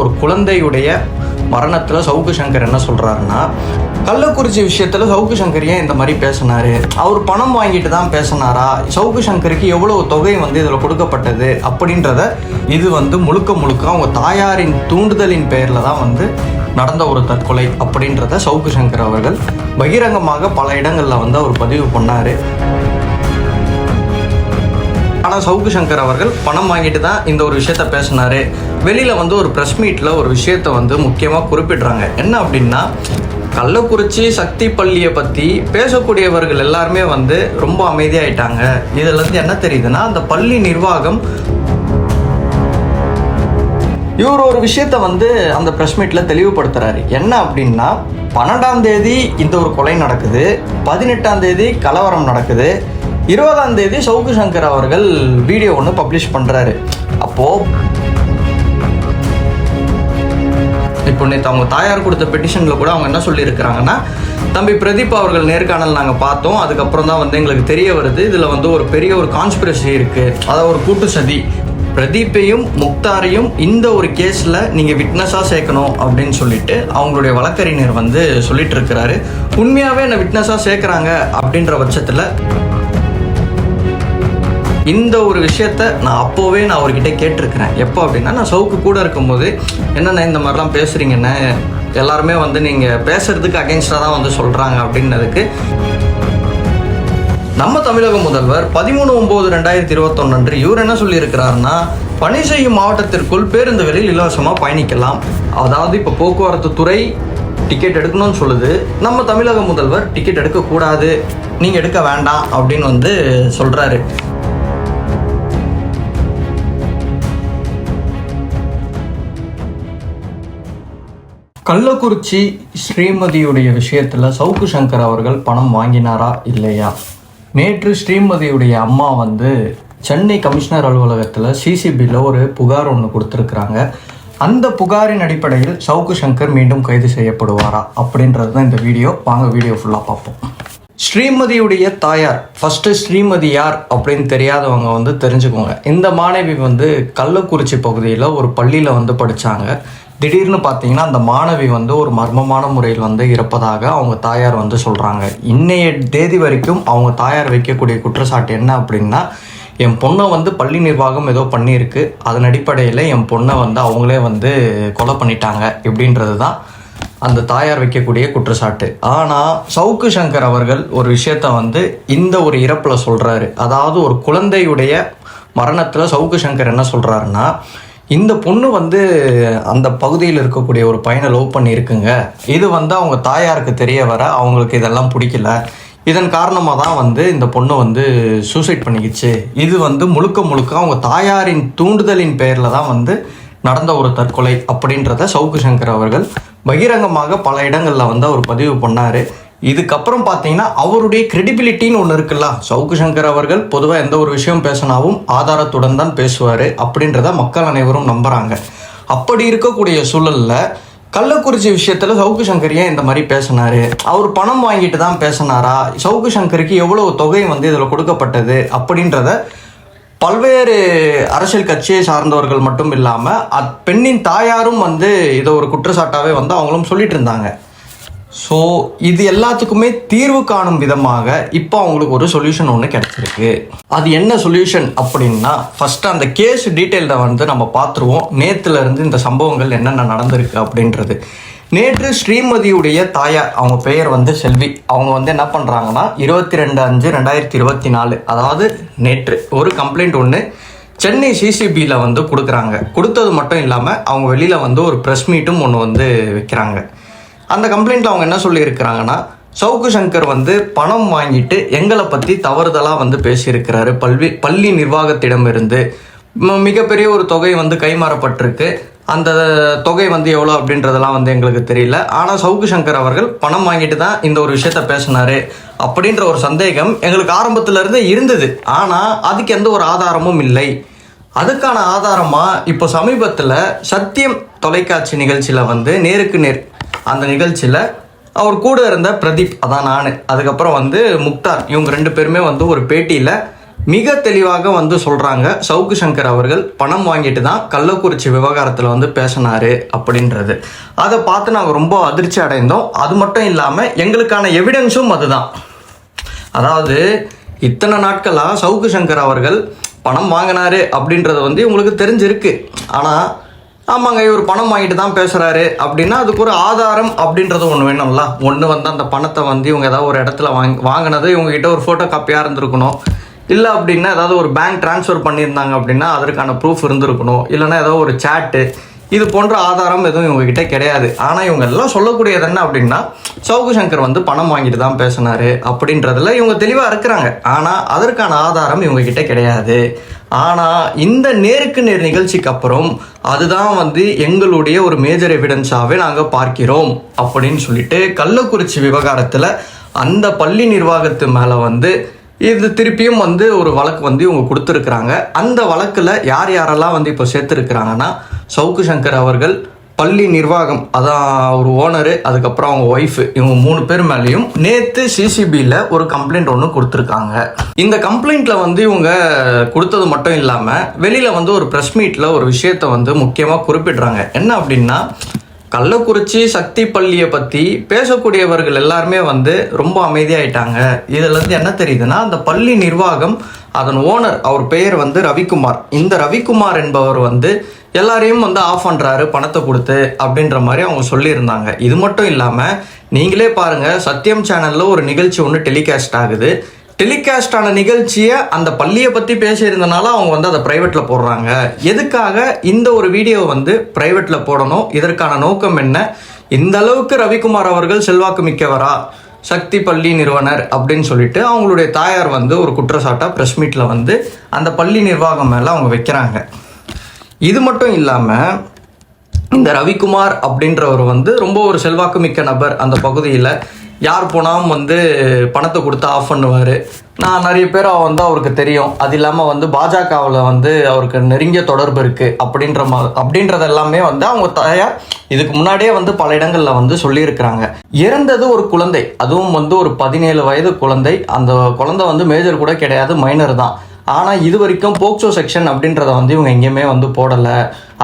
ஒரு குழந்தையுடைய மரணத்தில் சவுக்கு சங்கர் என்ன சொல்கிறாருன்னா கள்ளக்குறிச்சி விஷயத்தில் சவுக்கு சங்கர் ஏன் இந்த மாதிரி பேசினாரு? அவர் பணம் வாங்கிட்டு தான் பேசினாரா? சவுக்கு சங்கருக்கு எவ்வளோ தொகை வந்து இதில் கொடுக்கப்பட்டது அப்படின்றத இது வந்து முழுக்க முழுக்க அவங்க தாயாரின் தூண்டுதலின் பெயரில் தான் வந்து நடந்த ஒரு தற்கொலை அப்படின்றத சவுக்கு சங்கர் அவர்கள் பகிரங்கமாக பல இடங்களில் வந்து அவர் பதிவு பண்ணார். ஆனால் சவுக்கு சங்கர் அவர்கள் பணம் வாங்கிட்டு தான் இந்த ஒரு விஷயத்த பேசினாரு. வெளியில் வந்து ஒரு ப்ரெஸ் மீட்டில் ஒரு விஷயத்த வந்து முக்கியமாக குறிப்பிடுறாங்க. என்ன அப்படின்னா கள்ளக்குறிச்சி சக்தி பள்ளியை பற்றி பேசக்கூடியவர்கள் எல்லாருமே வந்து ரொம்ப அமைதியாயிட்டாங்க. இதுலேருந்து என்ன தெரியுதுன்னா அந்த பள்ளி நிர்வாகம் இவர் ஒரு விஷயத்த வந்து அந்த ப்ரெஸ் மீட்டில் தெளிவுபடுத்துறாரு. என்ன அப்படின்னா பன்னெண்டாம் தேதி இந்த ஒரு கொலை நடக்குது. பதினெட்டாம் தேதி கலவரம் நடக்குது. இருபதாம் தேதி சவுக்கு சங்கர் அவர்கள் வீடியோ ஒன்று பப்ளிஷ் பண்ணுறாரு அப்போது இப்போ நேற்று அவங்க தாயார் கொடுத்த பெட்டிஷனில் கூட அவங்க என்ன சொல்லியிருக்கிறாங்கன்னா தம்பி பிரதீப் அவர்கள் நேர்காணல் நாங்கள் பார்த்தோம். அதுக்கப்புறம் தான் வந்து எங்களுக்கு தெரிய வருது. இதில் வந்து ஒரு பெரிய ஒரு கான்ஸ்பிரசி இருக்குது அதாவது ஒரு கூட்டு சதி. பிரதீப்பையும் முக்தாரையும் இந்த ஒரு கேஸில் நீங்கள் விட்னஸாக சேர்க்கணும். அப்படின்னு சொல்லிட்டு அவங்களுடைய வழக்கறிஞர் வந்து சொல்லிட்டு இருக்கிறாரு. உண்மையாகவே என்னை விட்னஸாக சேர்க்குறாங்க? அப்படின்ற பட்சத்தில் இந்த ஒரு விஷயத்த நான் அப்போவே நான் அவர்கிட்ட கேட்டிருக்கிறேன். எப்போ அப்படின்னா நான் சவுக்கு கூட இருக்கும்போது என்னண்ணே இந்த மாதிரிலாம் பேசுகிறீங்கண்ணே எல்லாருமே வந்து நீங்கள் பேசுறதுக்கு அகேன்ஸ்டாக தான் வந்து சொல்கிறாங்க அப்படின்னதுக்கு நம்ம தமிழக முதல்வர் பதிமூணு ஒம்பது ரெண்டாயிரத்தி இருபத்தொன்னு அன்று இவர் என்ன சொல்லியிருக்கிறாருன்னா பணி செய்யும் மாவட்டத்திற்குள் பேருந்துகளில் இலவசமாக பயணிக்கலாம். அதாவது இப்போ போக்குவரத்து துறை டிக்கெட் எடுக்கணும்னு சொல்லுது. நம்ம தமிழக முதல்வர் டிக்கெட் எடுக்கக்கூடாது. நீங்கள் எடுக்க வேண்டாம் அப்படின்னு வந்து சொல்கிறாரு கள்ளக்குறிச்சி ஸ்ரீமதியுடைய விஷயத்தில் சவுக்கு சங்கர் அவர்கள் பணம் வாங்கினாரா இல்லையா? நேற்று ஸ்ரீமதியுடைய அம்மா வந்து சென்னை கமிஷனர் அலுவலகத்தில் சிசிபியில் ஒரு புகார் ஒன்று கொடுத்துருக்குறாங்க. அந்த புகாரின் அடிப்படையில் சவுக்கு சங்கர் மீண்டும் கைது செய்யப்படுவாரா அப்படின்றது தான் இந்த வீடியோ. வாங்க வீடியோ ஃபுல்லாக பார்ப்போம். ஸ்ரீமதியுடைய தாயார் ஃபஸ்ட்டு ஸ்ரீமதி யார் அப்படின்னு தெரியாதவங்க வந்து தெரிஞ்சுக்கோங்க. இந்த மாணவி வந்து கள்ளக்குறிச்சி பகுதியில் ஒரு பள்ளியில் வந்து படித்தாங்க திடீர்னு பார்த்தீங்கன்னா அந்த மாணவி வந்து ஒரு மர்மமான முறையில் வந்து இறப்பதாக அவங்க தாயார் வந்து சொல்கிறாங்க இன்னைய தேதி வரைக்கும் அவங்க தாயார் வைக்கக்கூடிய குற்றச்சாட்டு என்ன அப்படின்னா என் பொண்ணை வந்து பள்ளி நிர்வாகம் ஏதோ பண்ணியிருக்கு. அதன் அடிப்படையில் என் பொண்ணை வந்து அவங்களே வந்து கொலை பண்ணிட்டாங்க இப்படின்றது தான் அந்த தாயார் வைக்கக்கூடிய குற்றச்சாட்டு. ஆனால் சவுக்கு சங்கர் அவர்கள் ஒரு விஷயத்த வந்து இந்த ஒரு இறப்பில் சொல்கிறாரு அதாவது ஒரு குழந்தையுடைய மரணத்தில் சவுக்கு சங்கர் என்ன சொல்கிறாருன்னா இந்த பொண்ணு வந்து அந்த பகுதியில் இருக்கக்கூடிய ஒரு பையனை லவ் பண்ணியிருக்குங்க. இது வந்து அவங்க தாயாருக்கு தெரிய வர அவங்களுக்கு இதெல்லாம் பிடிக்கல. இதன் காரணமாக தான் வந்து இந்த பொண்ணு வந்து சூசைட் பண்ணிக்கிச்சு. இது வந்து முழுக்க முழுக்க அவங்க தாயாரின் தூண்டுதலின் பெயரில் தான் வந்து நடந்த ஒரு தற்கொலை அப்படின்றத சவுக்கு சங்கர் அவர்கள் பகிரங்கமாக பல இடங்களில் வந்து அவர் பதிவு பண்ணார். இதுக்கப்புறம் பார்த்தீங்கன்னா அவருடைய கிரெடிபிலிட்டின்னு ஒன்று இருக்குல்ல. சவுக்கு சங்கர் அவர்கள் பொதுவாக எந்த ஒரு விஷயம் பேசினாவும் ஆதாரத்துடன் தான் பேசுவார் அப்படின்றத மக்கள் அனைவரும் நம்புகிறாங்க அப்படி இருக்கக்கூடிய சூழலில் கள்ளக்குறிச்சி விஷயத்தில் சவுக்கு சங்கர் ஏன் இந்த மாதிரி பேசினாரு? அவர் பணம் வாங்கிட்டு தான் பேசினாரா? சவுக்கு சங்கருக்கு எவ்வளோ தொகை வந்து இதில் கொடுக்கப்பட்டது அப்படின்றத பல்வேறு அரசியல் கட்சியை சார்ந்தவர்கள் மட்டும் இல்லாமல் அப் பெண்ணின் தாயாரும் வந்து இதை ஒரு குற்றச்சாட்டாகவே வந்து அவங்களும் சொல்லிட்டு இருந்தாங்க. ஸோ இது எல்லாத்துக்குமே தீர்வு காணும் விதமாக இப்போ அவங்களுக்கு ஒரு சொல்யூஷன் ஒன்று கிடைச்சிருக்கு. அது என்ன சொல்யூஷன் அப்படின்னா ஃபஸ்ட்டு அந்த கேஸ் டீட்டெயிலில் வந்து நம்ம பார்த்துருவோம். நேற்றுலேருந்து இந்த சம்பவங்கள் என்னென்ன நடந்திருக்கு அப்படின்றது. நேற்று ஸ்ரீமதியுடைய தாயார் அவங்க பெயர் வந்து செல்வி. அவங்க வந்து என்ன பண்ணுறாங்கன்னா இருபத்தி ரெண்டு அஞ்சு ரெண்டாயிரத்தி இருபத்தி நாலு அதாவது நேற்று ஒரு கம்ப்ளைண்ட் ஒன்று சென்னை சிசிபியில் வந்து கொடுக்குறாங்க. கொடுத்தது மட்டும் இல்லாமல் அவங்க வெளியில் வந்து ஒரு ப்ரெஸ் மீட்டும் ஒன்று வந்து வைக்கிறாங்க. அந்த கம்ப்ளைண்ட்டில் அவங்க என்ன சொல்லியிருக்கிறாங்கன்னா சவுக்கு சங்கர் வந்து பணம் வாங்கிட்டு எங்களை பற்றி தவறுதலாக வந்து பேசியிருக்கிறாரு. பல்வி பள்ளி நிர்வாகத்திடமிருந்து மிகப்பெரிய ஒரு தொகை வந்து கைமாறப்பட்டிருக்கு. அந்த தொகை வந்து எவ்வளோ அப்படின்றதெல்லாம் வந்து எங்களுக்கு தெரியல. ஆனால் சவுக்கு சங்கர் அவர்கள் பணம் வாங்கிட்டு தான் இந்த ஒரு விஷயத்த பேசினாரு அப்படின்ற ஒரு சந்தேகம் எங்களுக்கு ஆரம்பத்துல இருந்தே இருந்தது. ஆனால் அதுக்கு எந்த ஒரு ஆதாரமும் இல்லை. அதுக்கான ஆதாரமாக இப்போ சமீபத்தில் சத்தியம் தொலைக்காட்சி நிகழ்ச்சியில் வந்து நேருக்கு நேர் அந்த நிகழ்ச்சியில் அவர் கூட இருந்த பிரதீப் அதான் நான். அதுக்கப்புறம் வந்து முக்தார் இவங்க ரெண்டு பேருமே வந்து ஒரு பேட்டியில் மிக தெளிவாக வந்து சொல்கிறாங்க சவுக்கு சங்கர் அவர்கள் பணம் வாங்கிட்டு தான் கள்ளக்குறிச்சி விவகாரத்தில் வந்து பேசினாரு அப்படின்றது. அதை பார்த்து நாங்கள் ரொம்ப அதிர்ச்சி அடைந்தோம். அது மட்டும் இல்லாமல் எங்களுக்கான எவிடன்ஸும் அதுதான். அதாவது இத்தனை நாட்களாக சவுக்கு சங்கர் அவர்கள் பணம் வாங்கினாரு அப்படின்றது வந்து உங்களுக்கு தெரிஞ்சிருக்கு. ஆனால் ஆமாங்க இவர் பணம் வாங்கிட்டு தான் பேசுகிறாரு அப்படின்னா அதுக்கு ஒரு ஆதாரம் அப்படின்றது ஒன்று வேணும்ல. ஒன்று வந்து அந்த பணத்தை வந்து இவங்க ஏதாவது ஒரு இடத்துல வாங்கி வாங்கினது இவங்ககிட்ட ஒரு ஃபோட்டோ காப்பியாக இருந்திருக்கணும். இல்லை அப்படின்னா ஏதாவது ஒரு பேங்க் ட்ரான்ஸ்ஃபர் பண்ணியிருந்தாங்க அப்படின்னா அதற்கான ப்ரூஃப் இருந்திருக்கணும். இல்லைன்னா ஏதோ ஒரு சேட்டு இது போன்ற ஆதாரம் எதுவும் இவங்ககிட்ட கிடையாது. ஆனால் இவங்க எல்லாம் சொல்லக்கூடியது என்ன அப்படின்னா சவுக்கு சங்கர் வந்து பணம் வாங்கிட்டு தான் பேசினாரு அப்படின்றதுல இவங்க தெளிவாக இருக்கிறாங்க. ஆனால் அதற்கான ஆதாரம் இவங்ககிட்ட கிடையாது. ஆனால் இந்த நேருக்கு நேர் நிகழ்ச்சிக்கு அப்புறம் அதுதான் வந்து எங்களுடைய ஒரு மேஜர் எவிடன்ஸாகவே நாங்கள் பார்க்கிறோம் அப்படின்னு சொல்லிட்டு கள்ளக்குறிச்சி விவகாரத்தில் அந்த பள்ளி நிர்வாகத்து மேலே வந்து இது திருப்பியும் வந்து ஒரு வழக்கு வந்து இவங்க கொடுத்துருக்குறாங்க. அந்த வழக்கில் யார் யாரெல்லாம் வந்து இப்போ சேர்த்துருக்குறாங்கன்னா சவுக்கு சங்கர் அவர்கள் பள்ளி நிர்வாகம் அதான் ஒரு ஓனரு அதுக்கப்புறம் அவங்க ஒய்ஃபு இவங்க மூணு பேர் மேலேயும் நேற்று சிசிபியில் ஒரு கம்ப்ளைண்ட் ஒன்று கொடுத்துருக்காங்க. இந்த கம்ப்ளைண்ட்டில் வந்து இவங்க கொடுத்தது மட்டும் இல்லாமல் வெளியில் வந்து ஒரு ப்ரெஸ் மீட்டில் ஒரு விஷயத்தை வந்து முக்கியமாக குறிப்பிடுறாங்க. என்ன அப்படின்னா கள்ளக்குறிச்சி சக்தி பள்ளியை பற்றி பேசக்கூடியவர்கள் எல்லாருமே வந்து ரொம்ப அமைதியாயிட்டாங்க. இதுலேருந்து என்ன தெரியுதுன்னா அந்த பள்ளி நிர்வாகம் அதன் ஓனர் அவர் பெயர் வந்து ரவிக்குமார். இந்த ரவிக்குமார் என்பவர் வந்து எல்லாரையும் வந்து ஆஃப் பண்ணுறாரு பணத்தை கொடுத்து அப்படின்ற மாதிரி அவங்க சொல்லியிருந்தாங்க. இது மட்டும் இல்லாமல் நீங்களே பாருங்கள் சத்யம் சேனலில் ஒரு நிகழ்ச்சி ஒன்று டெலிகாஸ்ட் ஆகுது. டெலிகாஸ்ட் ஆன நிகழ்ச்சியை அந்த பள்ளியை பற்றி பேசியிருந்தனால அவங்க வந்து அதை ப்ரைவேட்டில் போடுறாங்க. எதுக்காக இந்த ஒரு வீடியோ வந்து ப்ரைவேட்டில் போடணும்? இதற்கான நோக்கம் என்ன? இந்த அளவுக்கு ரவிக்குமார் அவர்கள் செல்வாக்கு மிக்கவரா? சக்தி பள்ளி நிறுவனர் அப்படின்னு சொல்லிட்டு அவங்களுடைய தாயார் வந்து ஒரு குற்றச்சாட்டாக ப்ரெஸ் மீட்டில் வந்து அந்த பள்ளி நிர்வாகம் மேலே அவங்க வைக்கிறாங்க. இது மட்டும் இல்லாமல் இந்த ரவிக்குமார் அப்படின்றவர் வந்து ரொம்ப ஒரு செல்வாக்கு மிக்க நபர் அந்த பகுதியில். யார் போனாலும் வந்து பணத்தை கொடுத்து ஆஃப் பண்ணுவார். நான் நிறைய பேர் வந்து அவருக்கு தெரியும். அது இல்லாமல் வந்து பாஜகவில் வந்து அவருக்கு நெருங்கிய தொடர்பு இருக்குது அப்படின்ற மா அப்படின்றது எல்லாமே வந்து அவங்க தாயார் இதுக்கு முன்னாடியே வந்து பல இடங்களில் வந்து சொல்லியிருக்கிறாங்க. இறந்தது ஒரு குழந்தை. அதுவும் வந்து ஒரு பதினேழு வயது குழந்தை. அந்த குழந்தை வந்து மேஜர் கூட கிடையாது மைனர் தான். ஆனால் இது வரைக்கும் போக்சோ செக்ஷன் அப்படின்றத வந்து இவங்க எங்கேயுமே வந்து போடலை.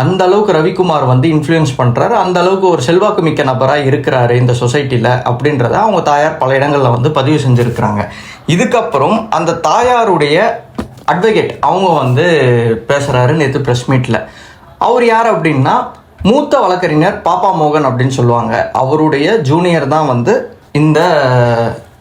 அந்த அளவுக்கு ரவிக்குமார் வந்து இன்ஃப்ளூயன்ஸ் பண்ணுறாரு அந்த அளவுக்கு ஒரு செல்வாக்கு மிக்க நபராக இருக்கிறாரு இந்த சொசைட்டியில் அப்படின்றத அவங்க தாயார் பல இடங்களில் வந்து பதிவு செஞ்சுருக்கிறாங்க. இதுக்கப்புறம் அந்த தாயாருடைய அட்வொகேட் அவங்க வந்து பேசுகிறாரு நேற்று ப்ரெஸ் மீட்டில் அவர் யார் அப்படின்னா மூத்த வழக்கறிஞர் பாப்பா மோகன் அப்படின்னு சொல்லுவாங்க. அவருடைய ஜூனியர் தான் வந்து இந்த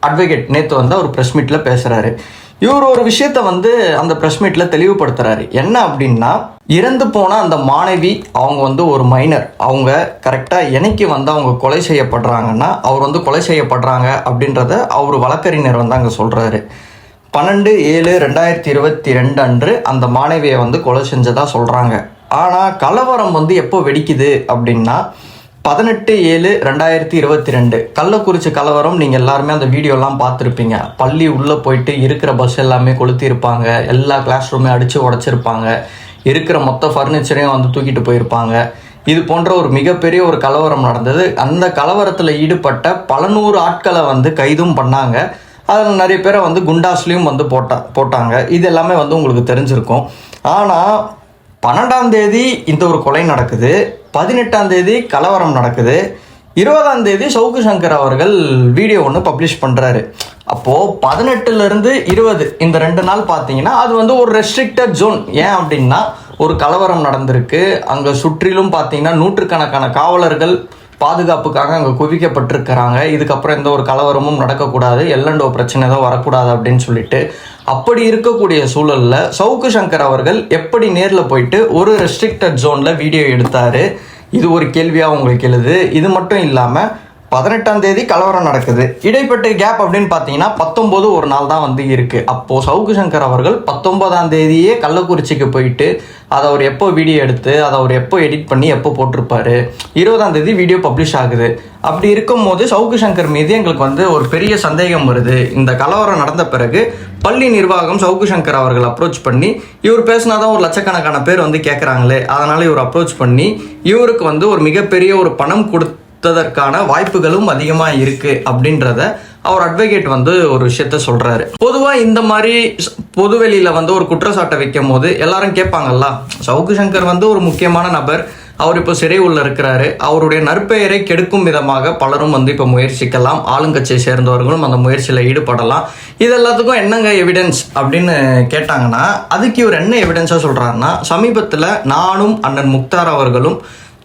அட்வொகேட் நேற்று வந்து அவர் ப்ரெஸ் மீட்டில் பேசுகிறாரு இவர் ஒரு விஷயத்த வந்து அந்த ப்ரெஸ் மீட்டில் தெளிவுபடுத்துறாரு. என்ன அப்படின்னா இறந்து போன அந்த மாணவி அவங்க வந்து ஒரு மைனர் அவங்க கரெக்டாக என்னைக்கு வந்து அவங்க கொலை செய்யப்படுறாங்கன்னா அவர் வந்து கொலை செய்யப்படுறாங்க அப்படின்றத அவர் வழக்கறிஞர் வந்து அங்கே சொல்கிறாரு பன்னெண்டு ஏழு ரெண்டாயிரத்தி இருபத்தி ரெண்டு அன்று அந்த மாணவியை வந்து கொலை செஞ்சதா சொல்கிறாங்க ஆனால் கலவரம் வந்து எப்போ வெடிக்குது அப்படின்னா பதினெட்டு ஏழு ரெண்டாயிரத்தி இருபத்தி ரெண்டு கள்ளக்குறிச்சி கலவரம் நீங்கள் எல்லாருமே அந்த வீடியோலாம் பார்த்துருப்பீங்க. பள்ளி உள்ளே போயிட்டு இருக்கிற பஸ் எல்லாமே கொளுத்திருப்பாங்க எல்லா கிளாஸ் ரூமே அடித்து உடச்சிருப்பாங்க. இருக்கிற மொத்த ஃபர்னிச்சரையும் வந்து தூக்கிட்டு போயிருப்பாங்க. இது போன்ற ஒரு மிகப்பெரிய ஒரு கலவரம் நடந்தது. அந்த கலவரத்தில் ஈடுபட்ட பல நூறு ஆட்களை வந்து கைதும் பண்ணாங்க. அதில் நிறைய பேரை வந்து குண்டாஸ்லேயும் வந்து போட்டா போட்டாங்க. இது எல்லாமே வந்து உங்களுக்கு தெரிஞ்சிருக்கும். ஆனால் பன்னெண்டாம் தேதி இந்த ஒரு கொலை நடக்குது பதினெட்டாம் தேதி கலவரம் நடக்குது இருபதாம் தேதி சவுக்கு சங்கர் அவர்கள் வீடியோ ஒன்று பப்ளிஷ் பண்ணுறாரு அப்போது பதினெட்டுலேருந்து இருபது இந்த ரெண்டு நாள் பார்த்தீங்கன்னா அது வந்து ஒரு ரெஸ்ட்ரிக்டட் ஜோன் ஏன் அப்படின்னா ஒரு கலவரம் நடந்திருக்கு. அங்கே சுற்றிலும் பார்த்தீங்கன்னா நூற்றுக்கணக்கான காவலர்கள் பாதுகாப்புக்காக அங்கே குவிக்கப்பட்டிருக்கிறாங்க. இதுக்கப்புறம் எந்த ஒரு கலவரமும் நடக்கக்கூடாது. எல்லண்டோ பிரச்சனை எதுவும் வரக்கூடாது அப்படின்னு சொல்லிட்டு அப்படி இருக்கக்கூடிய சூழலில் சவுக்கு சங்கர் அவர்கள் எப்படி நேரில் போயிட்டு ஒரு ரெஸ்ட்ரிக்டட் ஜோனில் வீடியோ எடுத்தார்? இது ஒரு கேள்வியாக உங்களுக்கு எழுது. இது மட்டும் இல்லாமல் பதினெட்டாம் தேதி கலவரம் நடக்குது. இடைப்பட்ட கேப் அப்படின்னு பார்த்தீங்கன்னா பத்தொம்போது ஒரு நாள் தான் வந்து இருக்குது அப்போது சவுக்கு சங்கர் அவர்கள் பத்தொன்பதாம் தேதியே கள்ளக்குறிச்சிக்கு போயிட்டு அதை அவர் எப்போ வீடியோ எடுத்து அதை அவர் எப்போ எடிட் பண்ணி எப்போ போட்டிருப்பாரு? இருபதாம் தேதி வீடியோ பப்ளிஷ் ஆகுது. அப்படி இருக்கும் போது சவுக்கு சங்கர் மீது எங்களுக்கு வந்து ஒரு பெரிய சந்தேகம் வருது. இந்த கலவரம் நடந்த பிறகு பள்ளி நிர்வாகம் சவுக்கு சங்கர் அவர்கள் அப்ரோச் பண்ணி இவர் பேசினாதான் ஒரு லட்சக்கணக்கான பேர் வந்து கேட்குறாங்களே அதனால இவர் அப்ரோச் பண்ணி இவருக்கு வந்து ஒரு மிகப்பெரிய ஒரு பணம் கொடுத்து கொடுத்ததற்கான வாய்ப்புகளும் அதிகமாக இருக்குது அப்படின்றத அவர் அட்வொகேட் வந்து ஒரு விஷயத்த சொல்றாரு. பொதுவா இந்த மாதிரி பொதுவெளியில் பொதுவெளியில வந்து ஒரு குற்றச்சாட்டை வைக்கும் போது எல்லாரும் கேட்பாங்கல்ல சவுக்கு சங்கர் வந்து ஒரு முக்கியமான நபர் அவர் இப்போ சிறை உள்ள இருக்கிறாரு அவருடைய நற்பெயரை கெடுக்கும் விதமாக பலரும் வந்து இப்போ முயற்சிக்கலாம் ஆளுங்கட்சியை சேர்ந்தவர்களும் அந்த முயற்சியில் ஈடுபடலாம். இது எல்லாத்துக்கும் என்னங்க எவிடன்ஸ் அப்படின்னு கேட்டாங்கன்னா அதுக்கு இவர் என்ன எவிடன்ஸாக சொல்கிறாருன்னா சமீபத்தில் நானும் அண்ணன் முக்தார் அவர்களும்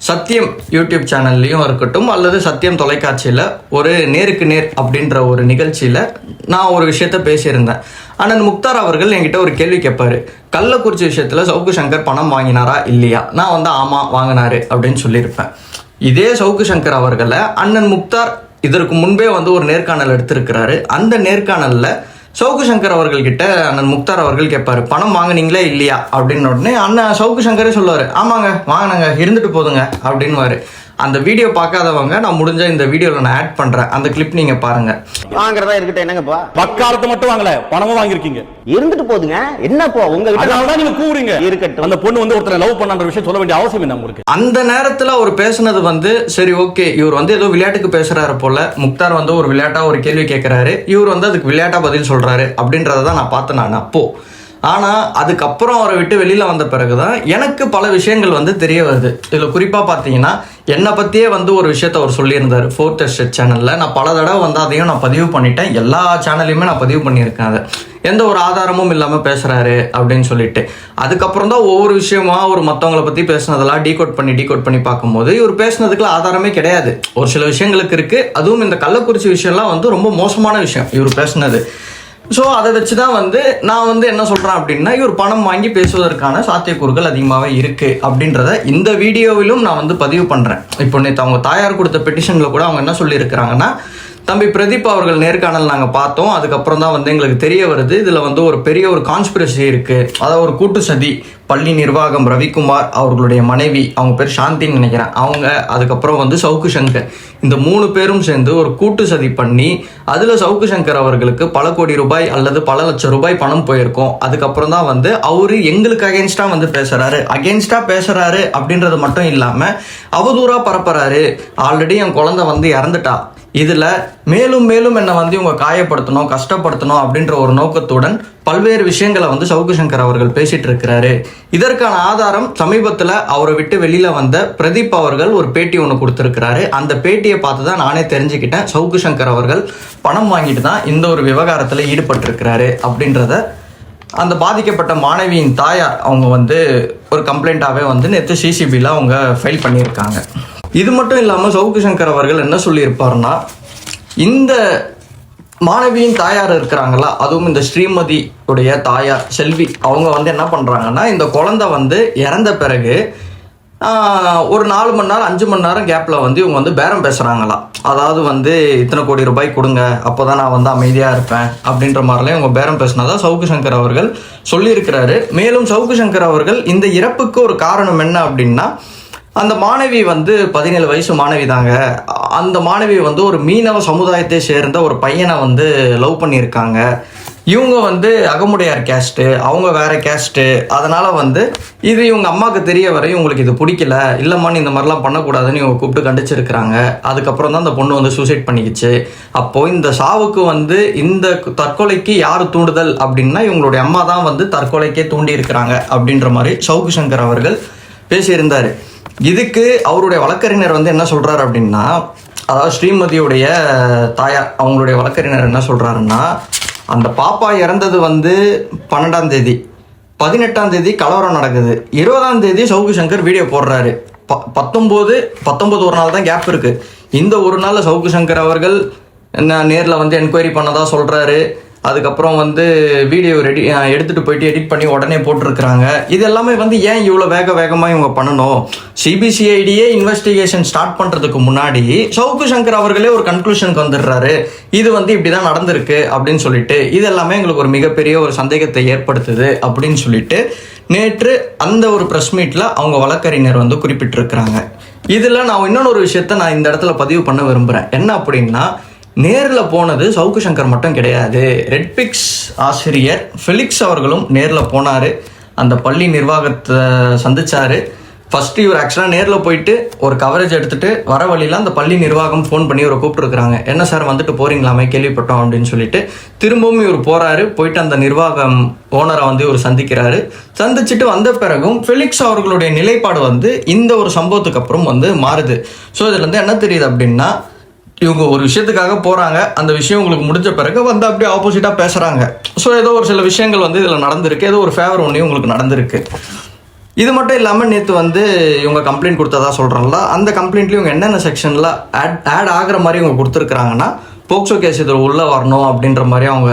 சத்தியம் யூடியூப் சேனல்லையும் இருக்கட்டும் அல்லது சத்தியம் தொலைக்காட்சியில் ஒரு நேருக்கு நேர் அப்படின்ற ஒரு நிகழ்ச்சியில் நான் ஒரு விஷயத்த பேசியிருந்தேன். அண்ணன் முக்தார் அவர்கள் என்கிட்ட ஒரு கேள்வி கேட்பாரு. கள்ளக்குறிச்சி விஷயத்தில் சவுக்கு சங்கர் பணம் வாங்கினாரா இல்லையா? நான் வந்து ஆமாம் வாங்கினாரு அப்படின்னு சொல்லியிருப்பேன். இதே சவுக்கு சங்கர் அவர்களை அண்ணன் முக்தார் இதற்கு முன்பே வந்து ஒரு நேர்காணல் எடுத்திருக்கிறாரு. அந்த நேர்காணலில் சவுக்கு சங்கர் அவர்கள்கிட்ட அண்ணன் முக்தார் அவர்கள் கேட்பாரு பணம் வாங்கினீங்களா இல்லையா? அப்படின்னு உடனே அண்ணன் சவுக்கு சங்கரே சொல்லுவாரு ஆமாங்க வாங்கினாங்க இருந்துட்டு போதுங்க அப்படின்னுவாரு. அந்த வீடியோ பார்க்காதவங்க நான் முடிஞ்ச இந்த வீடியோவில் நான் ஆட் பண்ணுறேன் அந்த கிளிப் நீங்கள் பாருங்கள் வாங்குறதா இருக்கட்டும் என்னங்கப்பா வக்காலத்தை மட்டும் வாங்கல பணமும் வாங்கிருக்கீங்க இருந்துட்டு போகுதுங்க என்னப்போ உங்க அதனாலதான் நீங்க கூவுறீங்க. இருக்கட்டும். அந்த பொண்ணு வந்து ஒருத்தரை லவ் பண்ணன்ற விஷயம் சொல்ல வேண்டிய அவசியம் என்ன உங்களுக்கு அந்த நேரத்தில் அவர் பேசுனது வந்து சரி ஓகே இவர் வந்து ஏதோ விளையாட்டுக்கு பேசுறாரு போல. முக்தார் வந்து ஒரு விளையாட்டா ஒரு கேள்வி கேட்குறாரு இவர் வந்து அதுக்கு விளையாட்டா பதில் சொல்றாரு அப்படின்றத தான் நான் பார்த்தேன் நான் அப்போ. ஆனால் அதுக்கப்புறம் அவரை விட்டு வெளியில் வந்த பிறகு தான் எனக்கு பல விஷயங்கள் வந்து தெரிய வருது. இதில் குறிப்பாக பார்த்தீங்கன்னா என்னை பற்றியே வந்து ஒரு விஷயத்த அவர் சொல்லியிருந்தார் ஃபோர்த் எஸ்டேட் சேனலில் நான் பல தடவை வந்து அதையும் நான் பதிவு பண்ணிட்டேன். எல்லா சேனல்லையுமே நான் பதிவு பண்ணியிருக்கேன் அதை. எந்த ஒரு ஆதாரமும் இல்லாமல் பேசுகிறாரு அப்படின்னு சொல்லிட்டு. அதுக்கப்புறம் தான் ஒவ்வொரு விஷயமா ஒரு மற்றவங்கள பற்றி பேசுனதெல்லாம் டீகோட் பண்ணி டீகோட் பண்ணி பார்க்கும்போது இவர் பேசுனதுக்குலாம் ஆதாரமே கிடையாது. ஒரு சில விஷயங்களுக்கு இருக்குது அதுவும் இந்த கள்ளக்குறிச்சி விஷயம்லாம் வந்து ரொம்ப மோசமான விஷயம். இவர் பேசுனது. ஸோ அதை வச்சு தான் வந்து நான் வந்து என்ன சொல்கிறேன் அப்படின்னா இவர் பணம் வாங்கி பேசுவதற்கான சாத்தியக்கூறுகள் அதிகமாகவே இருக்குது அப்படின்றத இந்த வீடியோவிலும் நான் வந்து பதிவு பண்ணுறேன் இப்போ நேற்று அவங்க தாயார் கொடுத்த பெட்டிஷனில் கூட அவங்க என்ன சொல்லியிருக்கிறாங்கன்னா தம்பி பிரதீப் அவர்கள் நேர்காணல் நாங்கள் பார்த்தோம். அதுக்கப்புறம் தான் வந்து எங்களுக்கு தெரிய வருது. இதில் வந்து ஒரு பெரிய ஒரு கான்ஸ்பிரசி இருக்குது அதாவது ஒரு கூட்டு சதி. பள்ளி நிர்வாகம் ரவிக்குமார் அவர்களுடைய மனைவி அவங்க பேர் சாந்தின்னு நினைக்கிறேன். அவங்க அதுக்கப்புறம் வந்து சவுக்கு சங்கர். இந்த மூணு பேரும் சேர்ந்து ஒரு கூட்டு சதி பண்ணி அதில் சவுக்கு சங்கர் அவர்களுக்கு பல கோடி ரூபாய் அல்லது பல லட்சம் ரூபாய் பணம் போயிருக்கோம். அதுக்கப்புறம் தான் வந்து அவர் எங்களுக்கு அகேன்ஸ்டாக வந்து பேசுகிறாரு அகேன்ஸ்டாக பேசுகிறாரு அப்படின்றது மட்டும் இல்லாமல் அவதூறாக பரப்புறாரு. ஆல்ரெடி என் குழந்தை வந்து இறந்துட்டா. இதில் மேலும் மேலும் என்னை வந்து இவங்க காயப்படுத்தணும் கஷ்டப்படுத்தணும் அப்படின்ற ஒரு நோக்கத்துடன் பல்வேறு விஷயங்களை வந்து சவுக்கு சங்கர் அவர்கள் பேசிட்டு இருக்கிறாரு. இதற்கான ஆதாரம் சமீபத்தில் அவரை விட்டு வெளியில வந்த பிரதீப் அவர்கள் ஒரு பேட்டி ஒன்று கொடுத்துருக்கிறாரு. அந்த பேட்டியை பார்த்து தான் நானே தெரிஞ்சுக்கிட்டேன். சவுக்கு சங்கர் அவர்கள் பணம் வாங்கிட்டு தான் இந்த ஒரு விவகாரத்தில் ஈடுபட்டிருக்கிறாரு அப்படின்றத அந்த பாதிக்கப்பட்ட மாணவியின் தாயார் அவங்க வந்து ஒரு கம்ப்ளைண்ட்டாகவே வந்து நேற்று சிசிபியில் அவங்க ஃபைல் பண்ணியிருக்காங்க. இது மட்டும் இல்லாமல் சவுக்கு சங்கர் அவர்கள் என்ன சொல்லியிருப்பாருன்னா இந்த மாணவியின் தாயார் இருக்கிறாங்களா அதுவும் இந்த ஸ்ரீமதி உடைய தாயார் செல்வி அவங்க வந்து என்ன பண்ணுறாங்கன்னா இந்த குழந்தை வந்து இறந்த பிறகு ஒரு நாலு மணி நேரம் அஞ்சு மணி நேரம் கேப்பில் வந்து இவங்க வந்து பேரம் பேசுகிறாங்களா அதாவது வந்து இத்தனை கோடி ரூபாய் கொடுங்க அப்போ தான் நான் வந்து அமைதியாக இருப்பேன் அப்படின்ற மாதிரிலாம் இவங்க பேரம் பேசினதா சவுக்கு சங்கர் அவர்கள் சொல்லியிருக்கிறாரு. மேலும் சவுக்கு சங்கர் அவர்கள் இந்த இறப்புக்கு ஒரு காரணம் என்ன அப்படின்னா அந்த மாணவி வந்து பதினேழு வயசு மாணவி தாங்க. அந்த மாணவி வந்து ஒரு மீனவ சமுதாயத்தை சேர்ந்த ஒரு பையனை வந்து லவ் பண்ணியிருக்காங்க. இவங்க வந்து அகமுடையார் கேஸ்ட்டு அவங்க வேற கேஸ்ட்டு அதனால் வந்து இது இவங்க அம்மாவுக்கு தெரிய வரையும் உங்களுக்கு இது பிடிக்கல இல்லைம்மான்னு இந்த மாதிரிலாம் பண்ணக்கூடாதுன்னு இவங்க கூப்பிட்டு கண்டிச்சிருக்கிறாங்க. அதுக்கப்புறம் தான் அந்த பொண்ணு வந்து சூசைட் பண்ணிக்கிச்சு. அப்போது இந்த சாவுக்கு வந்து இந்த தற்கொலைக்கு யார் தூண்டுதல் அப்படின்னா இவங்களுடைய அம்மா தான் வந்து தற்கொலைக்கே தூண்டி இருக்கிறாங்க அப்படின்ற மாதிரி சவுக்கு சங்கர் அவர்கள் பேசியிருந்தார். இதுக்கு அவருடைய வழக்கறிஞர் வந்து என்ன சொல்றாரு அப்படின்னா அதாவது ஸ்ரீமதியுடைய தாயார் அவங்களுடைய வழக்கறிஞர் என்ன சொல்றாருன்னா அந்த பாப்பா இறந்தது வந்து பன்னெண்டாம் தேதி பதினெட்டாம் தேதி கலவரம் நடக்குது. இருபதாம் தேதி சவுக்கு சங்கர் வீடியோ போடுறாரு. ப பத்தொம்போது பத்தொம்போது ஒரு நாள் தான் கேப் இருக்குது இந்த ஒரு நாளில் சவுக்கு சங்கர் அவர்கள் என்ன நேரில் வந்து என்கொயரி பண்ணதாக சொல்கிறாரு அதுக்கப்புறம் வந்து வீடியோ ரெடி எடுத்துகிட்டு போயிட்டு எடிட் பண்ணி உடனே போட்டிருக்கிறாங்க. இது எல்லாமே வந்து ஏன் இவ்வளோ வேக வேகமாக இவங்க பண்ணணும்? சிபிசிஐடியே இன்வெஸ்டிகேஷன் ஸ்டார்ட் பண்ணுறதுக்கு முன்னாடி சவுக்கு சங்கர் அவர்களே ஒரு கன்க்ளூஷனுக்கு வந்துடுறாரு. இது வந்து இப்படி தான் நடந்திருக்கு அப்படின்னு சொல்லிட்டு இது எல்லாமே எங்களுக்கு ஒரு மிகப்பெரிய ஒரு சந்தேகத்தை ஏற்படுத்துது அப்படின்னு சொல்லிட்டு நேற்று அந்த ஒரு ப்ரெஸ் மீட்டில் அவங்க வழக்கறிஞர் வந்து குறிப்பிட்டிருக்கிறாங்க. இதில் நான் இன்னொன்று ஒரு விஷயத்த நான் இந்த இடத்துல பதிவு பண்ண விரும்புகிறேன் என்ன அப்படின்னா நேரில் போனது சவுக்கு சங்கர் மட்டும் கிடையாது. ரெட்பிக்ஸ் ஆசிரியர் ஃபெலிக்ஸ் அவர்களும் நேரில் போனார். அந்த பள்ளி நிர்வாகத்தை சந்தித்தார் ஃபஸ்ட்டு இவர் ஆக்சுவலாக நேரில் போயிட்டு ஒரு கவரேஜ் எடுத்துகிட்டு வர வழியில் அந்த பள்ளி நிர்வாகம் ஃபோன் பண்ணி இவரை கூப்பிட்ருக்குறாங்க என்ன சார் வந்துட்டு போறீங்களாமே? கேள்விப்பட்டோம் அப்படின்னு சொல்லிட்டு திரும்பவும் இவர் போகிறாரு போயிட்டு அந்த நிர்வாகம் ஓனரை வந்து இவர் சந்திக்கிறாரு. சந்திச்சுட்டு வந்த பிறகும் ஃபெலிக்ஸ் அவர்களுடைய நிலைப்பாடு வந்து இந்த ஒரு சம்பவத்துக்கு அப்புறம் வந்து மாறுது. ஸோ இதுலேருந்து என்ன தெரியுது அப்படின்னா இவங்க ஒரு விஷயத்துக்காக போகிறாங்க அந்த விஷயம் உங்களுக்கு முடிஞ்ச பிறகு வந்து அப்படியே ஆப்போசிட்டாக பேசுகிறாங்க ஸோ ஏதோ ஒரு சில விஷயங்கள் வந்து இதில் நடந்திருக்கு. ஏதோ ஒரு ஃபேவர் ஒன்றையும் உங்களுக்கு நடந்திருக்கு. இது மட்டும் இல்லாமல் நேற்று வந்து இவங்க கம்ப்ளைண்ட் கொடுத்ததா சொல்கிறோம்ல அந்த கம்ப்ளைண்ட்லேயும் இவங்க என்னென்ன செக்ஷனில் ஆட் ஆட் ஆகிற மாதிரி இவங்க கொடுத்துருக்குறாங்கன்னா போக்சோ கேஸ் இதில் உள்ளே வரணும் அப்படின்ற மாதிரி அவங்க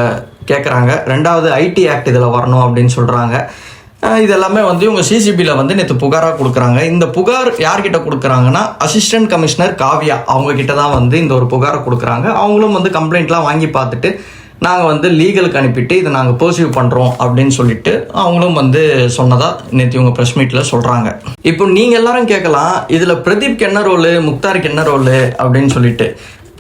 கேட்குறாங்க ரெண்டாவது ஐடி ஆக்ட் இதில் வரணும் அப்படின்னு சொல்கிறாங்க இது எல்லாமே வந்து இவங்க சிசிபியில் வந்து நேற்று புகாராக கொடுக்குறாங்க. இந்த புகார் யார்கிட்ட கொடுக்குறாங்கன்னா அசிஸ்டன்ட் கமிஷனர் காவியா அவங்க கிட்ட தான் வந்து இந்த ஒரு புகாரை கொடுக்குறாங்க. அவங்களும் வந்து கம்ப்ளைண்ட்லாம் வாங்கி பார்த்துட்டு நாங்கள் வந்து லீகலுக்கு அனுப்பிட்டு இதை நாங்கள் பர்சீவ் பண்ணுறோம் அப்படின்னு சொல்லிட்டு அவங்களும் வந்து சொன்னதாக நேற்று இவங்க ப்ரெஸ் மீட்டில் சொல்கிறாங்க இப்போ நீங்கள் எல்லாரும் கேட்கலாம் இதில் பிரதீப்க்கு என்ன ரோலு முக்தாருக்கு என்ன ரோலு அப்படின்னு சொல்லிட்டு.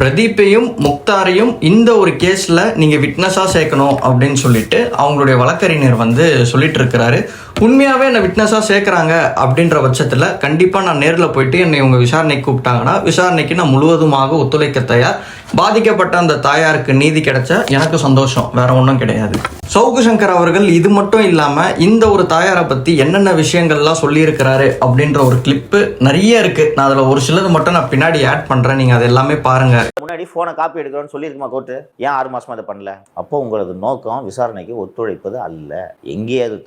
பிரதீப்பையும் முக்தாரையும் இந்த ஒரு கேஸில் நீங்கள் விட்னஸாக சேர்க்கணும் அப்படின்னு சொல்லிட்டு அவங்களுடைய வழக்கறிஞர் வந்து சொல்லிட்டு இருக்கிறாரு. உண்மையாகவே என்னை விட்னஸாக சேர்க்குறாங்க அப்படின்ற பட்சத்தில் கண்டிப்பாக நான் நேரில் போயிட்டு என்னை இவங்க விசாரணைக்கு கூப்பிட்டாங்கன்னா விசாரணைக்கு நான் முழுவதுமாக ஒத்துழைக்க தயார். பாதிக்கப்பட்ட அந்த தாயாருக்கு நீதி கிடைச்சா எனக்கு சந்தோஷம் வேற ஒன்றும் கிடையாது. சவுக்கு சங்கர் அவர்கள் இது மட்டும் இல்லாமல் இந்த ஒரு தாயாரை பற்றி என்னென்ன விஷயங்கள்லாம் சொல்லியிருக்கிறாரு அப்படின்ற ஒரு கிளிப்பு நிறைய இருக்கு. நான் அதில் ஒரு சிலது மட்டும் நான் பின்னாடி ஆட் பண்ணுறேன் நீங்கள் அது எல்லாமே பாருங்க. முன்னாடி ஃபோனை காப்பி எடுக்கிறோம்னு சொல்லியிருக்குமா கோர்ட்டு ஏன் ஆறு மாதமாக அதை பண்ணல? அப்போ உங்களது நோக்கம் விசாரணைக்கு ஒத்துழைப்பது அல்ல. எங்கே அது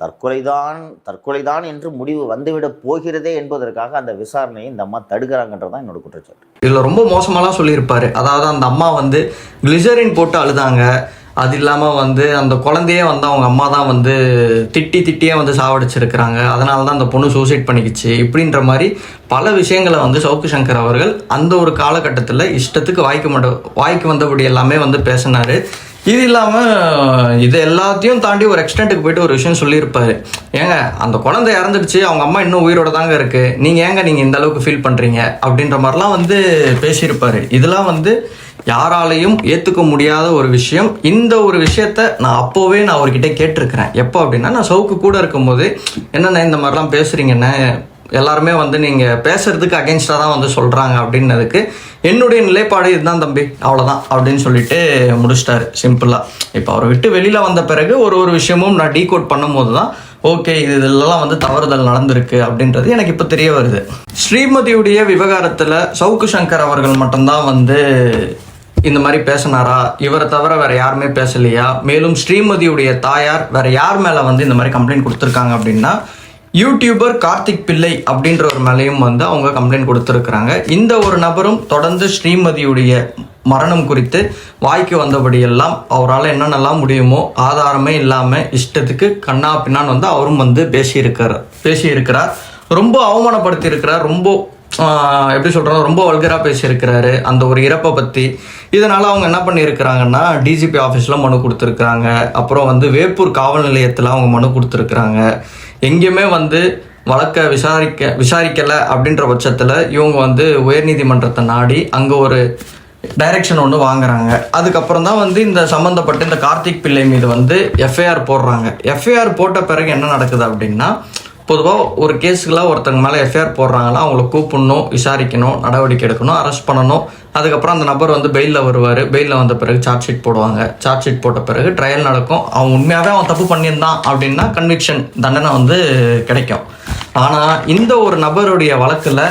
தற்கொலைதான் தற்கொலைதான் என்று முடிவு வந்துவிட போகிறதே என்பதற்காக அந்த விசாரணையை இந்த அம்மா தடுக்கிறாங்கன்றதான் என்னோட குற்றச்சாட்டு. இதில் ரொம்ப மோசமாலாம் சொல்லியிருப்பாரு. அதாவது அந்த அம்மா வந்து கிளிசரின் போட்டு அழுதாங்க. அது இல்லாமல் வந்து அந்த குழந்தையே வந்து அவங்க அம்மா தான் வந்து திட்டி திட்டியே வந்து சாவடிச்சிருக்கிறாங்க. அதனால தான் அந்த பொண்ணு சூசைட் பண்ணிக்கிச்சு. இப்படின்ற மாதிரி பல விஷயங்களை வந்து சவுக்கு சங்கர் அவர்கள் அந்த ஒரு காலகட்டத்தில் இஷ்டத்துக்கு வாய்க்கு மட்ட வாய்க்கு வந்தபடி எல்லாமே வந்து பேசினார். இது இல்லாமல் இது எல்லாத்தையும் தாண்டி ஒரு எக்ஸ்டென்ட்டுக்கு போயிட்டு ஒரு விஷயம் சொல்லியிருப்பாரு. ஏங்க அந்த குழந்தை இறந்துடுச்சு அவங்க அம்மா இன்னும் உயிரோட தாங்க இருக்கு. நீங்கள் ஏங்க நீங்கள் இந்த அளவுக்கு ஃபீல் பண்ணுறீங்க அப்படின்ற மாதிரிலாம் வந்து பேசியிருப்பாரு. இதெல்லாம் வந்து யாராலையும் ஏற்றுக்க முடியாத ஒரு விஷயம். இந்த ஒரு விஷயத்த நான் அப்போவே நான் அவர்கிட்ட கேட்டிருக்கிறேன். எப்போ அப்படின்னா நான் சவுக்கு கூட இருக்கும்போது என்னண்ணே இந்த மாதிரிலாம் பேசுகிறீங்கண்ணே எல்லாருமே வந்து நீங்கள் பேசுறதுக்கு அகேன்ஸ்டாக தான் வந்து சொல்கிறாங்க அப்படின்னதுக்கு என்னுடைய நிலைப்பாடு இதுதான் தம்பி அவ்வளோதான் அப்படின்னு சொல்லிட்டு முடிச்சிட்டாரு. சிம்பிளாக இப்போ அவரை விட்டு வெளியில் வந்த பிறகு ஒரு ஒரு விஷயமும் நான் டீகோட் பண்ணும்போது தான் ஓகே இது இதெல்லாம் வந்து தவறுதல் நடந்திருக்கு அப்படின்றது எனக்கு இப்போ தெரிய வருது. ஸ்ரீமதியுடைய விவகாரத்தில் சவுக்கு சங்கர் அவர்கள் மட்டும்தான் வந்து இந்த மாதிரி பேசினாரா? இவரை தவிர வேற யாருமே பேசலையா? மேலும் ஸ்ரீமதியுடைய தாயார் வேற யார் மேலே வந்து இந்த மாதிரி கம்ப்ளைண்ட் கொடுத்துருக்காங்க அப்படின்னா யூடியூபர் கார்த்திக் பிள்ளை அப்படின்ற ஒரு மேலேயும் வந்து அவங்க கம்ப்ளைண்ட் கொடுத்துருக்குறாங்க. இந்த ஒரு நபரும் தொடர்ந்து ஸ்ரீமதியுடைய மரணம் குறித்து வாய்க்கு வந்தபடியெல்லாம் அவரால் என்னென்னலாம் முடியுமோ ஆதாரமே இல்லாமல் இஷ்டத்துக்கு கண்ணா பின்னான்னு வந்து அவரும் வந்து பேசியிருக்கிறார் பேசியிருக்கிறார். ரொம்ப அவமானப்படுத்தியிருக்கிறார் ரொம்ப எப்படி சொல்கிறோம் ரொம்ப வல்கராக பேசியிருக்கிறாரு. அந்த ஒரு இறப்பை பற்றி இதனால் அவங்க என்ன பண்ணியிருக்கிறாங்கன்னா டிஜிபி ஆஃபீஸில் மனு கொடுத்துருக்குறாங்க. அப்புறம் வந்து வேப்பூர் காவல் நிலையத்தில் அவங்க மனு கொடுத்துருக்குறாங்க. எங்கேயுமே வந்து வழக்கை விசாரிக்க விசாரிக்கலை அப்படின்ற பட்சத்தில் இவங்க வந்து உயர்நீதிமன்றத்தை நாடி அங்கே ஒரு டைரக்ஷன் ஒன்று வாங்குறாங்க. அதுக்கப்புறம் தான் வந்து இந்த சம்மந்தப்பட்ட இந்த கார்த்திக் பிள்ளை மீது வந்து எஃப்ஐஆர் போடுறாங்க. எஃப்ஐஆர் போட்ட பிறகு என்ன நடக்குது அப்படின்னா பொதுவாக ஒரு கேஸுக்கெலாம் ஒருத்தங்க மேலே எஃப்ஐஆர் போடுறாங்கன்னா அவங்கள கூப்பிடணும் விசாரிக்கணும் நடவடிக்கை எடுக்கணும் அரெஸ்ட் பண்ணணும். அதுக்கப்புறம் அந்த நபர் வந்து பெயிலில் வருவார். பெயிலில் வந்த பிறகு சார்ஜ் ஷீட் போடுவாங்க. சார்ஜ் ஷீட் போட்ட பிறகு ட்ரையல் நடக்கும். அவன் உண்மையாகவே அவன் தப்பு பண்ணியிருந்தான் அப்படின்னா கன்விக்ஷன் தண்டனை வந்து கிடைக்கும். ஆனால் இந்த ஒரு நபருடைய வழக்கில்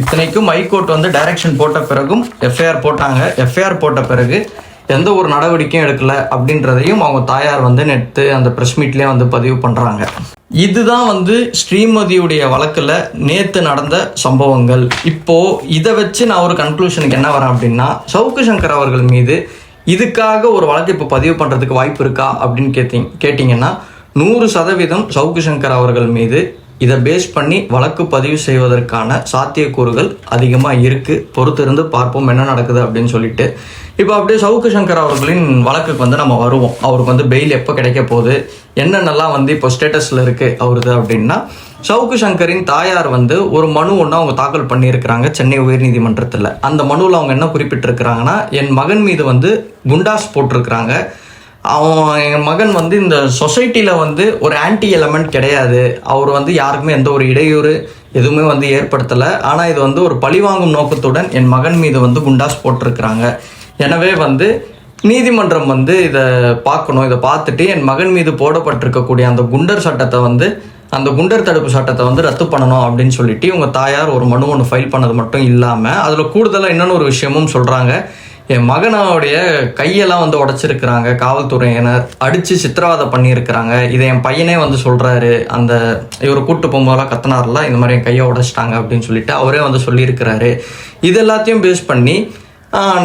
இத்தனைக்கும் ஹைகோர்ட் வந்து டைரக்ஷன் போட்ட பிறகும் எஃப்ஐஆர் போட்டாங்க. எஃப்ஐஆர் போட்ட பிறகு எந்த ஒரு நடவடிக்கையும் எடுக்கலை அப்படின்றதையும் அவங்க தாயார் வந்து நேற்று அந்த ப்ரெஸ் மீட்லேயே வந்து பதிவு பண்ணுறாங்க இதுதான் வந்து ஸ்ரீமதியுடைய வழக்கில் நேற்று நடந்த சம்பவங்கள். இப்போது இதை வச்சு நான் ஒரு கன்க்ளூஷனுக்கு என்ன வரேன் அப்படின்னா சவுக்கு சங்கர் அவர்கள் மீது இதுக்காக ஒரு வழக்கு இப்போ பதிவு பண்ணுறதுக்கு வாய்ப்பு இருக்கா அப்படின்னு கேட்டீங்க கேட்டிங்கன்னா நூறு சதவீதம் சவுக்கு சங்கர் அவர்கள் மீது இதை பேஸ் பண்ணி வழக்கு பதிவு செய்வதற்கான சாத்தியக்கூறுகள் அதிகமாக இருக்குது பொறுத்திருந்து பார்ப்போம் என்ன நடக்குது அப்படின்னு சொல்லிட்டு. இப்போ அப்படியே சவுக்கு சங்கர் அவர்களின் வழக்குக்கு வந்து நம்ம வருவோம். அவருக்கு வந்து பெயில் எப்போ கிடைக்க போகுது? என்னென்னலாம் வந்து இப்போ ஸ்டேட்டஸில் இருக்குது அவருது அப்படின்னா சவுக்கு சங்கரின் தாயார் வந்து ஒரு மனு ஒன்று அவங்க தாக்கல் பண்ணியிருக்கிறாங்க சென்னை உயர்நீதிமன்றத்தில். அந்த மனுவில் அவங்க என்ன குறிப்பிட்டிருக்கிறாங்கன்னா என் மகன் மீது வந்து குண்டாஸ் போட்டிருக்கிறாங்க. அவன் என் மகன் வந்து இந்த சொசைட்டியில் வந்து ஒரு ஆன்டி எலமெண்ட் கிடையாது. அவர் வந்து யாருக்குமே எந்த ஒரு இடையூறு எதுவுமே வந்து ஏற்படுத்தலை. ஆனால் இது வந்து ஒரு பழிவாங்கும் நோக்கத்துடன் என் மகன் மீது வந்து குண்டாஸ் போட்டிருக்கிறாங்க. எனவே வந்து நீதிமன்றம் வந்து இதை பார்க்கணும். இதை பார்த்துட்டு என் மகன் மீது போடப்பட்டிருக்கக்கூடிய அந்த குண்டர் சட்டத்தை வந்து அந்த குண்டர் தடுப்பு சட்டத்தை வந்து ரத்து பண்ணணும் அப்படின்னு சொல்லிட்டு இவங்க தாயார் ஒரு மனு ஒன்று ஃபைல் பண்ணது மட்டும் இல்லாமல் அதில் கூடுதலாக இன்னொன்று ஒரு விஷயமும் சொல்கிறாங்க என் மகனோடைய கையெல்லாம் வந்து உடச்சிருக்கிறாங்க. காவல்துறையினர் அடித்து சித்திரவதை பண்ணியிருக்கிறாங்க. இதை என் பையனே வந்து சொல்கிறாரு அந்த இவர் கூட்டு போகும்போதெல்லாம் கத்தினார்ல இந்த மாதிரி என் கையை உடைச்சிட்டாங்க அப்படின்னு சொல்லிட்டு அவரே வந்து சொல்லியிருக்கிறாரு. இது எல்லாத்தையும் பேஸ் பண்ணி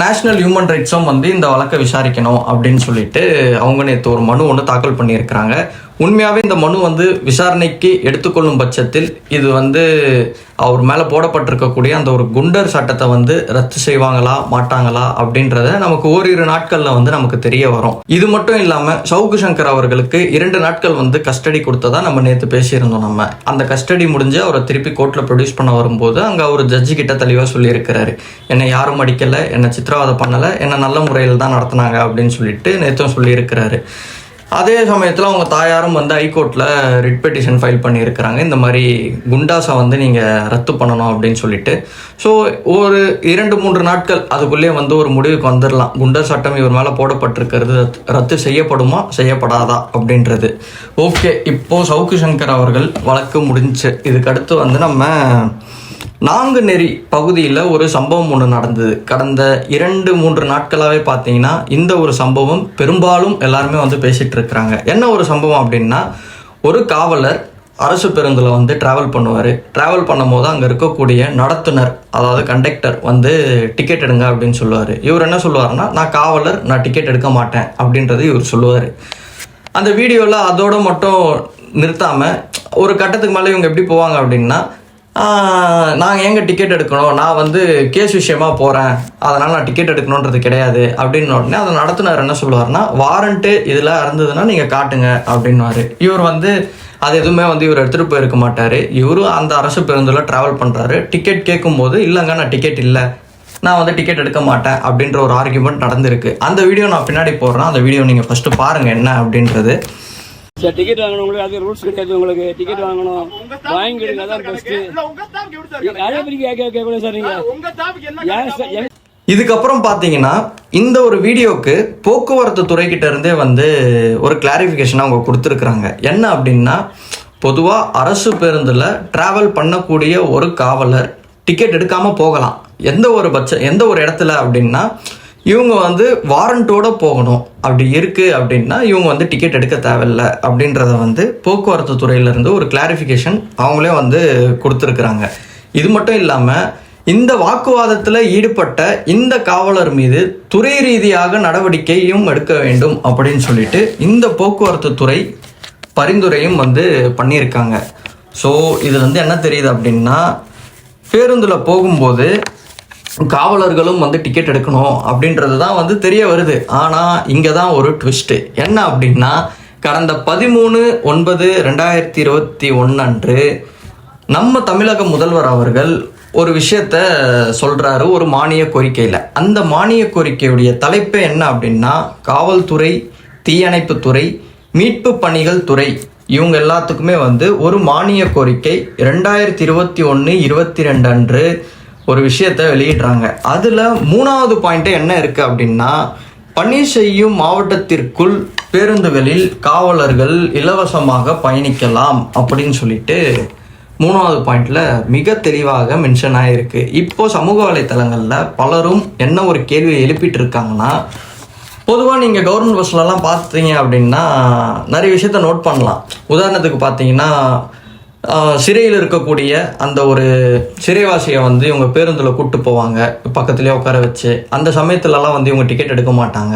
நேஷ்னல் ஹியூமன் ரைட்ஸும் வந்து இந்த வழக்கை விசாரிக்கணும் அப்படின்னு சொல்லிட்டு அவங்க நேற்று ஒரு மனு ஒன்று தாக்கல் பண்ணியிருக்கிறாங்க. உண்மையாகவே இந்த மனு வந்து விசாரணைக்கு எடுத்துக்கொள்ளும் பட்சத்தில் இது வந்து அவர் மேலே போடப்பட்டிருக்கக்கூடிய அந்த ஒரு குண்டர் சட்டத்தை வந்து ரத்து செய்வாங்களா மாட்டாங்களா அப்படின்றத நமக்கு ஓரிரு நாட்களில் வந்து நமக்கு தெரிய வரும். இது மட்டும் இல்லாமல் சவுக்கு சங்கர் அவர்களுக்கு இரண்டு நாட்கள் வந்து கஸ்டடி கொடுத்ததா நம்ம நேற்று பேசியிருந்தோம் நம்ம. அந்த கஸ்டடி முடிஞ்சு அவரை திருப்பி கோர்ட்டில் ப்ரொடியூஸ் பண்ண வரும்போது அங்கே அவர் ஜட்ஜி கிட்ட தெளிவாக சொல்லியிருக்கிறாரு. என்னை யாரும் அடிக்கலை என்னை சித்திரவதை பண்ணலை என்னை நல்ல முறையில் தான் நடத்தினாங்க அப்படின்னு சொல்லிட்டு நேற்றும் சொல்லியிருக்கிறாரு. அதே சமயத்தில் அவங்க தாயாரும் வந்து ஹைகோர்ட்டில் ரிட் பெட்டிஷன் ஃபைல் பண்ணியிருக்கிறாங்க. இந்த மாதிரி குண்டாஸை வந்து நீங்கள் ரத்து பண்ணணும் அப்படின்னு சொல்லிட்டு. ஸோ ஒரு இரண்டு மூன்று நாட்கள் அதுக்குள்ளேயே வந்து ஒரு முடிவுக்கு வந்துடலாம் குண்டா சட்டம் இவர் மேலே போடப்பட்டிருக்கிறது ரத்து- ரத்து செய்யப்படுமா செய்யப்படாதா அப்படின்றது. ஓகே இப்போது சவுக்கு சங்கர் அவர்கள் வழக்கு முடிஞ்சு. இதுக்கடுத்து வந்து நம்ம நாங்குநெறி பகுதியில் ஒரு சம்பவம் ஒன்று நடந்தது. கடந்த இரண்டு மூன்று நாட்களாகவே பார்த்தீங்கன்னா இந்த ஒரு சம்பவம் பெரும்பாலும் எல்லாருமே வந்து பேசிகிட்டு இருக்கிறாங்க. என்ன ஒரு சம்பவம் அப்படின்னா ஒரு காவலர் அரசு பேருந்தில் வந்து ட்ராவல் பண்ணுவார். ட்ராவல் பண்ணும்போது அங்கே இருக்கக்கூடிய நடத்துனர் அதாவது கண்டக்டர் வந்து டிக்கெட் எடுங்க அப்படின்னு சொல்லுவார். இவர் என்ன சொல்லுவார்னா நான் காவலர் நான் டிக்கெட் எடுக்க மாட்டேன் அப்படின்றது இவர் சொல்லுவார். அந்த வீடியோவில் அதோடு மட்டும் நிறுத்தாமல் ஒரு கட்டத்துக்கு மேலே இவங்க எப்படி போவாங்க அப்படின்னா நாங்கள் எங்கே டிக்கெட் எடுக்கணும்? நான் வந்து கேஸ் விஷயமா போகிறேன் அதனால் நான் டிக்கெட் எடுக்கணுன்றது கிடையாது. அப்படின்னு உடனே அதை நடத்துனார் என்ன சொல்லுவார்னா வாரண்ட்டு இதெல்லாம் இருந்ததுன்னா நீங்கள் காட்டுங்க அப்படின்னுவாரு. இவர் வந்து அது எதுவுமே வந்து இவர் எடுத்துகிட்டு போயிருக்க மாட்டார். இவரும் அந்த அரசு பேருந்தில் ட்ராவல் பண்ணுறாரு டிக்கெட் கேட்கும்போது இல்லைங்க நான் டிக்கெட் இல்லை. நான் வந்து டிக்கெட் எடுக்க மாட்டேன் அப்படின்ற ஒரு ஆர்குமெண்ட் நடந்திருக்கு. அந்த வீடியோ நான் பின்னாடி போடுறேன். அந்த வீடியோ நீங்கள் ஃபஸ்ட்டு பாருங்கள் என்ன அப்படின்றது. சார் டிக்கெட் வாங்கணும் உங்களுக்கு. அது ரூல்ஸ் கிடையாது உங்களுக்கு. டிக்கெட் வாங்கணும். வாங்கிடுங்க அதான் பெஸ்ட் அதே மாதிரி கேட்க கேட்கக்கூடாது சார் இதுக்கப்புறம் பார்த்தீங்கன்னா இந்த ஒரு வீடியோக்கு போக்குவரத்து துறைக்கிட்ட இருந்தே வந்து ஒரு கிளாரிஃபிகேஷன் அவங்க கொடுத்துருக்குறாங்க. என்ன அப்படின்னா பொதுவாக அரசு பேருந்தில் ட்ராவல் பண்ணக்கூடிய ஒரு காவலர் டிக்கெட் எடுக்காமல் போகலாம். எந்த ஒரு பட்ச எந்த ஒரு இடத்துல அப்படின்னா இவங்க வந்து வாரண்ட்டோடு போகணும். அப்படி இருக்குது அப்படின்னா இவங்க வந்து டிக்கெட் எடுக்க தேவையில்ல. அப்படின்றத வந்து போக்குவரத்து துறையிலேருந்து ஒரு கிளாரிஃபிகேஷன் அவங்களே வந்து கொடுத்துருக்குறாங்க. இது மட்டும் இல்லாமல் இந்த வாக்குவாதத்தில் ஈடுபட்ட இந்த காவலர் மீது துறை ரீதியாக நடவடிக்கையும் எடுக்க வேண்டும் அப்படின்னு சொல்லிட்டு இந்த போக்குவரத்து துறை பரிந்துரையும் வந்து பண்ணியிருக்காங்க. ஸோ இது வந்து என்ன தெரியுது அப்படின்னா பேருந்தில் போகும்போது காவலர்களும் வந்து டிக்கெட் எடுக்கணும் அப்படின்றது தான் வந்து தெரிய வருது. ஆனால் இங்கே தான் ஒரு ட்விஸ்ட்டு என்ன அப்படின்னா கடந்த பதிமூணு ஒன்பது ரெண்டாயிரத்தி இருபத்தி ஒன்று அன்று நம்ம தமிழக முதல்வர் அவர்கள் ஒரு விஷயத்த சொல்கிறாரு ஒரு மானிய கோரிக்கையில். அந்த மானிய கோரிக்கையுடைய தலைப்பு என்ன அப்படின்னா காவல்துறை தீயணைப்புத்துறை மீட்பு பணிகள் துறை. இவங்க எல்லாத்துக்குமே வந்து ஒரு மானிய கோரிக்கை. ரெண்டாயிரத்தி இருபத்தி ஒன்று இருபத்தி ரெண்டு அன்று ஒரு விஷயத்த வெளியிடுறாங்க. அதில் மூணாவது பாயிண்ட் என்ன இருக்குது அப்படின்னா பணி செய்யும் மாவட்டத்திற்குள் பேருந்துகளில் காவலர்கள் இலவசமாக பயணிக்கலாம் அப்படின்னு சொல்லிட்டு மூணாவது பாயிண்ட்ல மிக தெளிவாக மென்ஷன் ஆயிருக்கு. இப்போ சமூக வலைத்தளங்களில் பலரும் என்ன ஒரு கேள்வியை எழுப்பிட்டு இருக்காங்கன்னா பொதுவாக நீங்கள் கவர்மெண்ட் பஸ்லலாம் பார்த்தீங்க அப்படின்னா நிறைய விஷயத்த நோட் பண்ணலாம். உதாரணத்துக்கு பார்த்தீங்கன்னா சிறையில் இருக்கக்கூடிய அந்த ஒரு சிறைவாசியை வந்து இவங்க பேருந்தில் கூப்பிட்டு போவாங்க. பக்கத்துலேயே உட்கார வச்சு. அந்த சமயத்துலலாம் வந்து இவங்க டிக்கெட் எடுக்க மாட்டாங்க.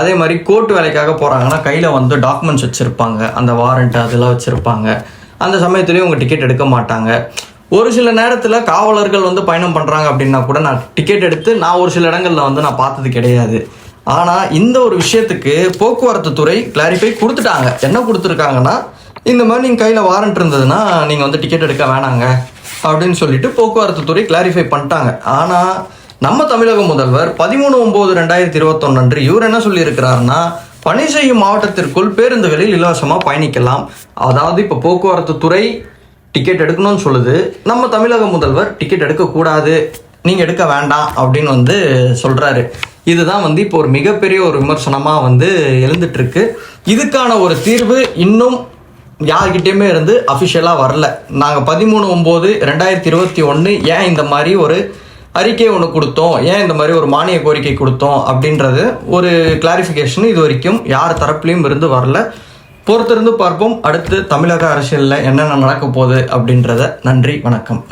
அதே மாதிரி கோர்ட் வேலைக்காக போகிறாங்கன்னா கையில் வந்து டாக்குமெண்ட்ஸ் வச்சுருப்பாங்க. அந்த வாரண்ட் அதெல்லாம் வச்சுருப்பாங்க. அந்த சமயத்துலேயும் இவங்க டிக்கெட் எடுக்க மாட்டாங்க. ஒரு சில நேரத்தில் காவலர்கள் வந்து பயணம் பண்ணுறாங்க அப்படின்னா கூட நான் டிக்கெட் எடுத்து நான் ஒரு சில இடங்களில் வந்து நான் பார்த்தது கிடையாது. ஆனால் இந்த ஒரு விஷயத்துக்கு போக்குவரத்து துறை கிளாரிஃபை கொடுத்துட்டாங்க. என்ன கொடுத்துருக்காங்கன்னா இந்த மாதிரி நீங்கள் கையில் வாரண்ட் இருந்ததுன்னா நீங்கள் வந்து டிக்கெட் எடுக்க வேணாங்க அப்படின்னு சொல்லிட்டு போக்குவரத்து துறை கிளாரிஃபை பண்ணிட்டாங்க. ஆனால் நம்ம தமிழக முதல்வர் பதிமூணு ஒம்பது ரெண்டாயிரத்தி இருபத்தொன்னு அன்று இவர் என்ன சொல்லியிருக்கிறாருன்னா பணி செய்யும் மாவட்டத்திற்குள் பேருந்துகளில் இலவசமாக பயணிக்கலாம். அதாவது இப்போ போக்குவரத்து துறை டிக்கெட் எடுக்கணும்னு சொல்லுது. நம்ம தமிழக முதல்வர் டிக்கெட் எடுக்கக்கூடாது. நீங்கள் எடுக்க வேண்டாம் அப்படின்னு வந்து சொல்கிறாரு இதுதான் வந்து இப்போ ஒரு மிகப்பெரிய ஒரு விமர்சனமாக வந்து எழுந்துட்டு இருக்கு. இதுக்கான ஒரு தீர்வு இன்னும் யார்கிட்டயுமே இருந்து அஃபிஷியலாக வரல. நாங்கள் பதிமூணு ஒம்பது ரெண்டாயிரத்தி இருபத்தி ஒன்று ஏன் இந்த மாதிரி ஒரு அறிக்கை ஒன்று கொடுத்தோம்? ஏன் இந்த மாதிரி ஒரு மானிய கோரிக்கை கொடுத்தோம்? அப்படின்றது ஒரு கிளாரிஃபிகேஷன் இது வரைக்கும் யார் தரப்புலையும் இருந்து வரல. பொறுத்திருந்து பார்ப்போம். அடுத்து தமிழக அரசியலில் என்னென்ன நடக்க போகுது அப்படின்றத. நன்றி வணக்கம்.